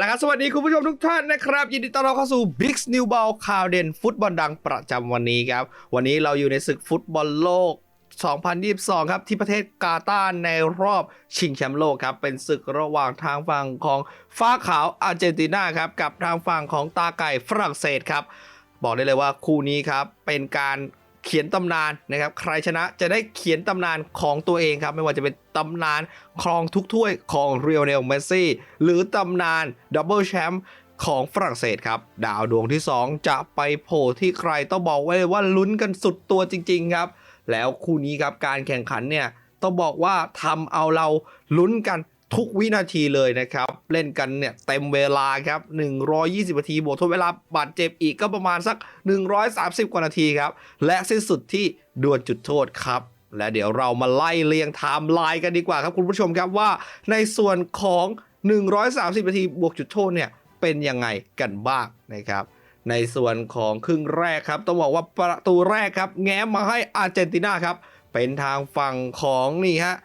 ละครับ สวัสดีคุณผู้ชมทุกท่านนะครับ ยินดีต้อนรับเข้าสู่ Big New Ball ข่าวเด่นฟุตบอลดังประจำวันนี้ครับ วันนี้เราอยู่ในศึกฟุตบอลโลก 2022 ครับ ที่ประเทศกาตาร์ในรอบชิงแชมป์โลกครับ เป็นศึกระหว่างทางฝั่งของฟ้าขาวอาร์เจนตินาครับ กับทางฝั่งของตาไก่ฝรั่งเศสครับ บอกได้เลยว่าคู่นี้ครับเป็นการ เขียนตำนานนะครับ ใครชนะจะได้เขียนตำนานของตัวเองครับ ไม่ว่าจะเป็นตำนานครองทุกถ้วยของเรียวเนลเมสซี่หรือตำนานดับเบิลแชมป์ของฝรั่งเศสครับ ดาวดวงที่ 2 จะไปโผล่ที่ใครต้องบอกไว้เลยว่าลุ้นกันสุดตัวจริง ๆ ครับ แล้วคู่นี้ครับการแข่งขันเนี่ยต้องบอกว่าทำเอาเราลุ้นกัน ทุกวินาทีเลยนะครับ เล่นกันเนี่ยเต็มเวลาครับ 120 นาที บวกทดเวลาบาดเจ็บอีกก็ประมาณสัก 130 กว่านาทีครับ และสิ้นสุดที่ดวลจุดโทษครับ และเดี๋ยวเรามาไล่เรียงไทม์ไลน์กันดีกว่าครับคุณผู้ชมครับว่าในส่วนของ 130 นาที บวกจุดโทษเนี่ยเป็นยังไงกันบ้างนะครับในส่วนของครึ่งแรกครับ ต้องบอกว่าประตูแรกครับ แง้มมาให้อาร์เจนตินาครับ เป็นทางฝั่งของนี่ฮะ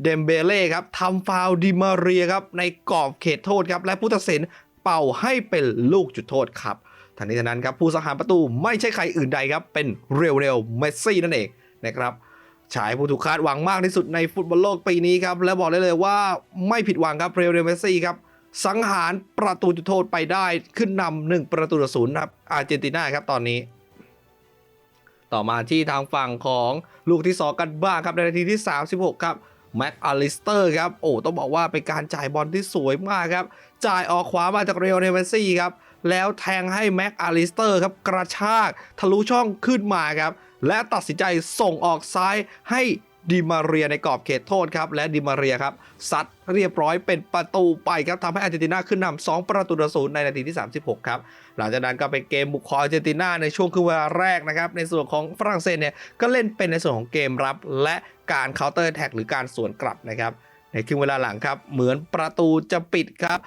เดมเบเล่ครับทำฟาวดิมาเรียครับในกรอบเขตโทษครับและผู้ตัดสินเป่าให้เป็นลูกจุดโทษครับทันนี้ทันนั้นครับผู้สังหารประตูไม่ใช่ใครอื่นใดครับเป็นเรียวเรลเมสซี่นั่นเองนะครับชายผู้ถูกคาดหวังมากที่สุดในฟุตบอลโลกปีนี้ครับและบอกได้เลยว่าไม่ผิดหวังครับเรียวเรลเมสซี่ครับสังหารประตูจุดโทษไปได้ขึ้นนำหนึ่งประตูต่อศูนย์ครับอาร์เจนตินาครับตอนนี้ ต่อมาที่ทางฝั่งของลูกที่ 2 กันบ้างครับในนาทีที่ 36 ครับ แม็กอลิสเตอร์ครับ โอ้ ต้องบอกว่าเป็นการจ่ายบอลที่สวยมากครับ จ่ายออกขวามาจากเรียวเนเมซี่ครับ แล้วแทงให้แม็กอลิสเตอร์ครับกระชากทะลุช่องขึ้นมาครับ และตัดสินใจส่งออกซ้ายให้ ดิมาเรียในกรอบเขตโทษครับ และดิมาเรียครับซัดเรียบร้อยเป็นประตูไปครับทำให้อาร์เจนตินาขึ้นนำ2ประตูต่อศูนย์ในนาทีที่ 36 ครับ หลังจากนั้นก็เป็นเกมบุกของอาร์เจนตินาในช่วงครึ่งเวลาแรกนะครับ ในส่วนของฝรั่งเศสเนี่ยก็เล่นเป็นในส่วนของเกมรับ และการเคาน์เตอร์แท็กหรือการสวนกลับนะครับในครึ่งเวลาหลังครับเหมือนประตูจะปิดครับ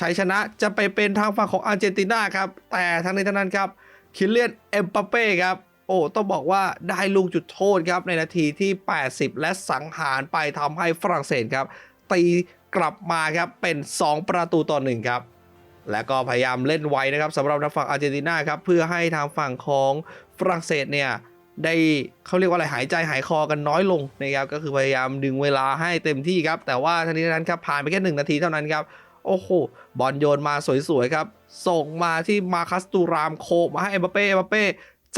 ชัยชนะจะไปเป็นทางฝั่งของอาร์เจนตินาครับแต่ทั้งนี้ทั้งนั้นครับคิลเลียนเอ็มปาเป้ครับ โอ้ต้องบอกว่าได้ลูกจุดโทษครับในนาทีที่ 80 และสังหารไปทำให้ฝรั่งเศสครับตีกลับมาครับเป็น 2 ประตูต่อ1ครับ และก็พยายามเล่นไว้นะครับสำหรับทางฝั่งอาร์เจนตินาครับเพื่อให้ทางฝั่งของฝรั่งเศสเนี่ยได้เขาเรียกว่าอะไรหายใจหายคอกันน้อยลงนะครับก็คือพยายามดึงเวลาให้เต็มที่ครับ แต่ว่าทันทั้งนั้นครับผ่านไปแค่หนึ่งนาทีเท่านั้นครับโอ้โหบอลโยนมาสวยๆครับ ส่งมาที่มาคัสตูรามโคมาให้เอ็มบัปเป้เอ็มบัปเป้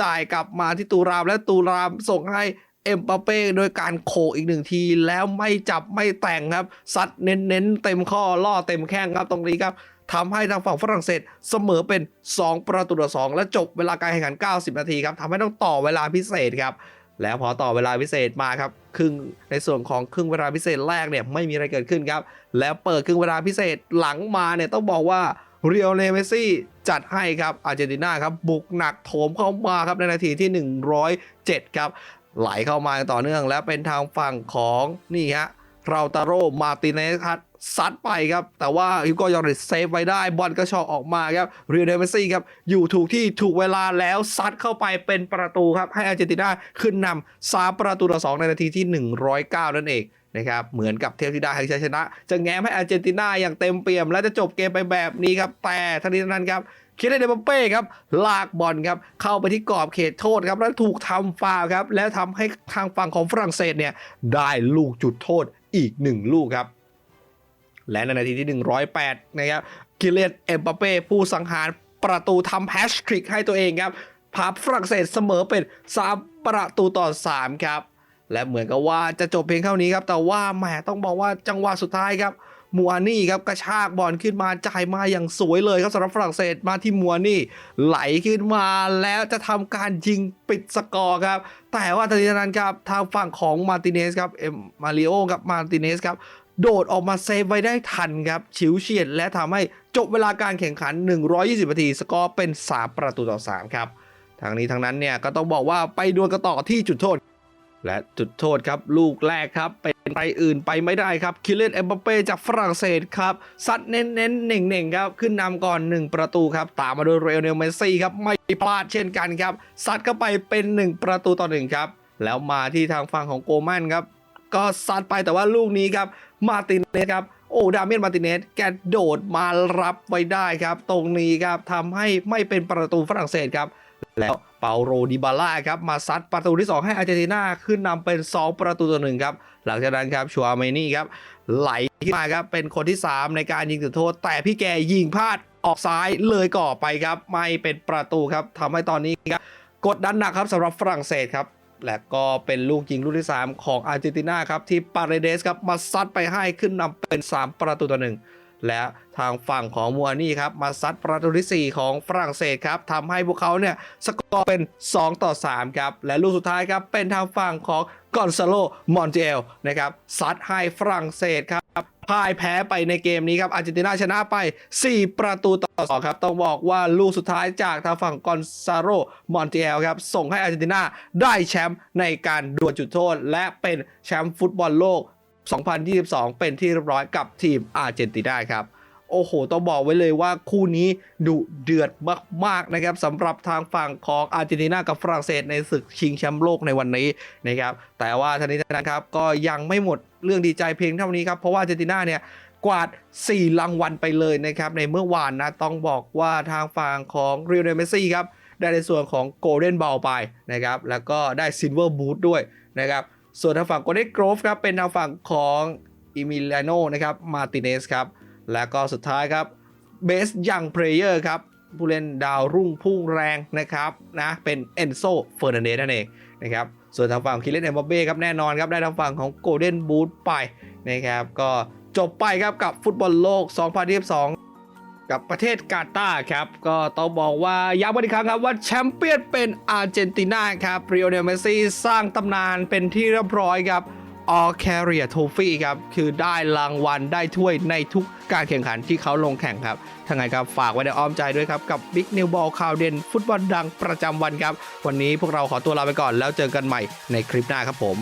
จ่ายกลับมาที่ตูรามและตูรามส่งให้เอ็มบัปเป้โดยการโขกอีกหนึ่งทีแล้วไม่จับไม่แต่งครับซัดเน้นๆเต็มข้อล่อเต็มแข้งครับตรงนี้ครับทำให้ทางฝั่งฝรั่งเศสเสมอเป็น 2 ประตูต่อ2และจบเวลาการแข่งขัน 90 นาทีครับทำให้ต้องต่อเวลาพิเศษครับ แล้วพอต่อเวลาพิเศษมาครับครึ่งในส่วนของครึ่งเวลาพิเศษแรกเนี่ยไม่มีอะไรเกิดขึ้นครับ แล้วเปิดครึ่งเวลาพิเศษหลังมาเนี่ยต้องบอกว่าเรียวเนเมซี่ จัดให้ครับอาร์เจนตินาครับบุกหนักโถมเข้ามาครับในนาทีที่ 107 ครับ ไหลเข้ามาต่อเนื่องและเป็นทางฝั่งของนี่ฮะเราตาโรมาร์ติเนสครับซัดไปครับ แต่ว่าฮิวโกยอริสเซฟไว้ได้บอลกระชอกออกมาครับเรียวเนเมซี่ครับ อยู่ถูกที่ถูกเวลาแล้วซัดเข้าไปเป็นประตูครับ ให้อาร์เจนตินาขึ้นนำสามประตูต่อสองในนาทีที่ 109 นั่นเองนะครับเหมือนกับเทพธิดาแห่งชัยชนะ จะแง้มให้อาร์เจนตินาอย่างเต็มเปี่ยม และจะจบเกมไปแบบนี้ครับ แต่ทั้งนี้ทั้งนั้นครับคิดได้เดมเป้ครับลากบอลครับเข้าไปที่กรอบเขตโทษครับแล้วถูกทำฟาวครับแล้วทำให้ทางฝั่งของฝรั่งเศสเนี่ยได้ลูกจุดโทษอีกหนึ่งลูกครับ และในนาทีที่ 108 นะครับคิเลนเอ็มบัปเป้ผู้สังหารประตูทำแฮชทริกให้ตัวเองครับพาฝรั่งเศสเสมอเป็น 3 ประตูต่อ 3 ครับ และเหมือนกับว่าจะจบเพียงเท่านี้ครับ แต่ว่าแหมต้องบอกว่าจังหวะสุดท้ายครับมัวนี่ครับกระชากบอลขึ้นมาจ่ายมาอย่างสวยเลยครับสำหรับฝรั่งเศสมาที่มัวนี่ ไหลขึ้นมาแล้วจะทำการยิงปิดสกอร์ครับ แต่ว่าทันทีนั้นครับทางฝั่งของมาร์ติเนสครับเอ็มมาริโอกับมาร์ติเนสครับ โดดออกมาเซฟไว้ได้ทันครับฉิวเฉียดและทำให้จบเวลาการแข่งขัน 120 นาที สกอร์เป็น 3 ประตูต่อ 3 ครับทางนี้ทางนั้นเนี่ยก็ต้องบอกว่าไปดวลกันต่อที่จุดโทษ และจุดโทษครับ ลูกแรกครับ เป็นไปอื่นไปไม่ได้ครับ คิเลนเอ็มบัปเป้จากฝรั่งเศสครับซัดเน้นเน้นๆเน่งเน่งๆครับ ขึ้นนำก่อน 1 ประตูครับ ตามมาโดยเรอัลเนลเมซี่ครับ ไม่พลาดเช่นกันครับซัดเข้าไปเป็น 1 ประตูต่อ1ครับแล้วมาที่ทางฝั่งของโกแมนครับ ก็ซัดไปแต่ว่าลูกนี้ครับมาตินเนสครับโอ้ดาเมียนมาติเนสแกโดดมารับไว้ได้ครับ ตรงนี้ครับทำให้ไม่เป็นประตูฝรั่งเศสครับ แล้วเปาโรดิบาล่าครับมาซัดประตูที่ 2 ให้อาร์เจนตินาขึ้นนำเป็น 2 ประตูต่อหนึ่งครับ หลังจากนั้นครับชัวเมนี่ครับไหลขึ้นมาครับเป็นคนที่ 3 ในการยิงจุดโทษ แต่พี่แกยิงพลาดออกซ้ายเลยก่อไปครับ ไม่เป็นประตูครับทำให้ตอนนี้ครับกดดันหนักครับสำหรับฝรั่งเศสครับ และก็เป็นลูกยิงลูกที่ 3 ของอาร์เจนตินาครับ ที่ปาเรเดสครับ มาซัดไปให้ขึ้นนำเป็น 3 ประตูต่อหนึ่งและทางฝั่งของมัวนี่ครับ มาซัดประตูทีสี่4 ของฝรั่งเศสครับทำให้พวกเขาเนี่ยสกอร์เป็น 2 ต่อ 3 ครับ และลูกสุดท้ายครับ เป็นทางฝั่งของกอนซาโลมอนเจลนะครับซัดให้ฝรั่งเศสครับ พ่ายแพ้ไปในเกมนี้ครับอาร์เจนตินาชนะไป 4 ประตูต่อ2ครับ ต้องบอกว่าลูกสุดท้ายจากทางฝั่งกอนซาโรมอนเอลครับ ส่งให้อาร์เจนตินาได้แชมป์ในการดวลจุดโทษ และเป็นแชมป์ฟุตบอลโลก 2022 เป็นที่เรียบร้อยกับทีมอาร์เจนตินาครับ โอ้โห ต้องบอกไว้เลยว่าคู่นี้ดุเดือดมากๆนะครับสำหรับทางฝั่งของอาร์เจนตินากับฝรั่งเศสในศึกชิงแชมป์โลกในวันนี้นะครับ แต่ว่าทันนี้นะครับก็ยังไม่หมดเรื่องดีใจเพียงเท่านี้ครับ เพราะว่าอาร์เจนตินาเนี่ยกวาด 4 รางวัลไปเลยนะครับ ในเมื่อวานนะต้องบอกว่าทางฝั่งของเรียลเนเมซี่ครับ ได้ในส่วนของโกลเด้นบอลไปนะครับ แล้วก็ได้ซิลเวอร์บูทด้วยนะครับ ส่วนทางฝั่งโกลเด้นโกรฟครับเป็นทางฝั่งของอิมิลิโนนะครับมาติเนสครับ แล้วก็สุดท้ายครับเบสยังเพลเยอร์ครับผู้เล่นดาวรุ่งพุ่งแรงนะครับนะเป็นเอนโซเฟอร์นันเดสนั่นเองนะครับส่วนทางฝั่งคิเลนเอ็มบัเบ้ครับแน่นอนครับได้ทางฝั่งของโกลเด้นบูทไปนะครับก็จบไปครับกับฟุตบอลโลก 2022 กับประเทศกาตาร์ครับก็ต้องบอกว่าย้ำกันอีกครั้งครับว่าแชมเปี้ยนเป็นอาร์เจนตินาครับเรียวเนลเมซี่สร้างตำนานเป็นที่เรียบร้อยครับ All Carrier Trophy ครับ คือได้รางวัลได้ถ้วยในทุกการแข่งขันที่เขาลงแข่งครับทั้งไงครับ ฝากไว้ในอ้อมใจด้วยครับ กับ Big New Ball ข่าวเด่นฟุตบอลดังประจำวันครับ วันนี้พวกเราขอตัวลาไปก่อนแล้วเจอกันใหม่ในคลิปหน้าครับผม